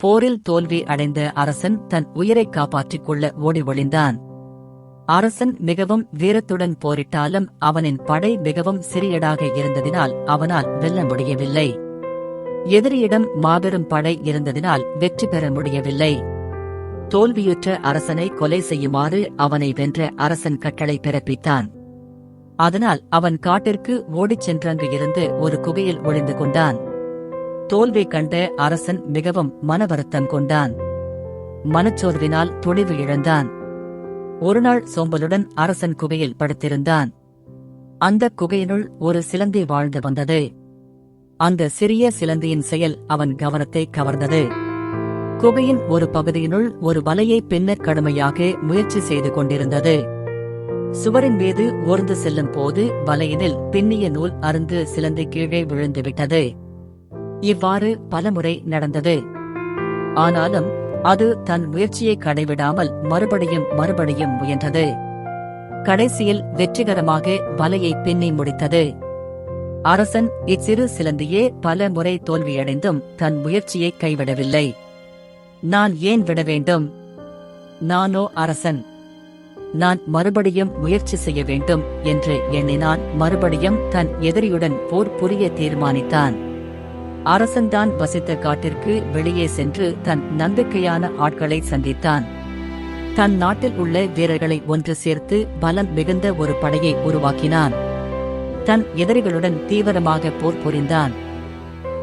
போரில் தோல்வி அடைந்த அரசன் தன் உயிரை காப்பாற்றிக் கொள்ள ஓடி ஒளிந்தான். அரசன் மிகவும் வீரத்துடன் போரிட்டாலும் அவனின் படை மிகவும் சிறியடாக இருந்ததினால் அவனால் வெல்ல முடியவில்லை. எதிரியிடம் மாபெரும் படை இருந்ததினால் வெற்றி பெற முடியவில்லை. தோல்வியுற்ற அரசனை கொலை செய்யுமாறு அவனை வென்ற அரசன் கட்டளை பிறப்பித்தான். அதனால் அவன் காட்டிற்கு ஓடிச் சென்றங்கு இருந்து ஒரு குகையில் ஒளிந்து கொண்டான். தோல்வி கண்ட அரசன் மிகவும் மனவருத்தம் கொண்டான். மனச்சோர்வினால் துணிவு இழந்தான். ஒருநாள் சோம்பலுடன் அரசன் குகையில் படுத்திருந்தான். அந்த குகையினுள் ஒரு சிலந்தி வாழ்ந்து வந்தது. அந்த சிறிய சிலந்தியின் செயல் அவன் கவனத்தை கவர்ந்தது. குகையின் ஒரு பகுதியினுள் ஒரு வலையை பின்னர் கடுமையாக முயற்சி செய்து கொண்டிருந்தது. சுவரின் மீது ஓர்ந்து செல்லும் போது வலையினில் பின்னிய நூல் அருந்து சிலந்தி கீழே விழுந்துவிட்டது. இவ்வாறு பலமுறை நடந்தது. ஆனாலும் அது தன் முயற்சியை கடைவிடாமல் மறுபடியும் மறுபடியும் முயன்றது. கடைசியில் வெற்றிகரமாக வலையை பின்னி முடித்தது. அரசன் இச்சிறு சிலந்தியே பல முறை தோல்வியடைந்தும் தன் முயற்சியை கைவிடவில்லை. நான் ஏன் விட வேண்டும்? நானோ அரசன். நான் மறுபடியும் முயற்சி செய்ய வேண்டும் என்று எண்ணினான். மறுபடியும் தன் எதிரியுடன் போர் புரிய தீர்மானித்தான். அரசன்தான் வசித்த காட்டிற்கு வெளியே சென்று தன் நம்பிக்கையான ஆட்களை சந்தித்தான். தன் நாட்டில் உள்ள வீரர்களை ஒன்று சேர்த்து பலம் மிகுந்த ஒரு படையை உருவாக்கினான். தன் எதிரிகளுடன் தீவிரமாக போர் புரிந்தான்.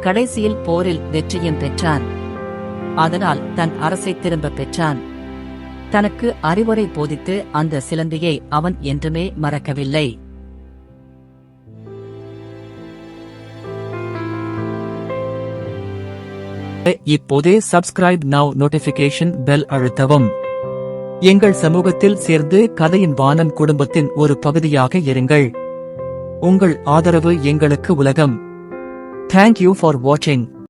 கடைசியில் போரில் வெற்றியும் பெற்றான். அதனால் தன் அரசை திரும்பப் பெற்றான். தனக்கு அறிவுரை போதித்து அந்த சிலந்தியை அவன் என்றுமே மறக்கவில்லை. இப்போதே சப்ஸ்கிரைப் நவ் நோட்டிபிகேஷன் பெல் அழுத்தவும். எங்கள் சமூகத்தில் சேர்ந்து கதையின் வானம் குடும்பத்தின் ஒரு பகுதியாக இருங்கள். உங்கள் ஆதரவு எங்களுக்கு உலகம். தேங்க் யூ ஃபார் வாட்சிங்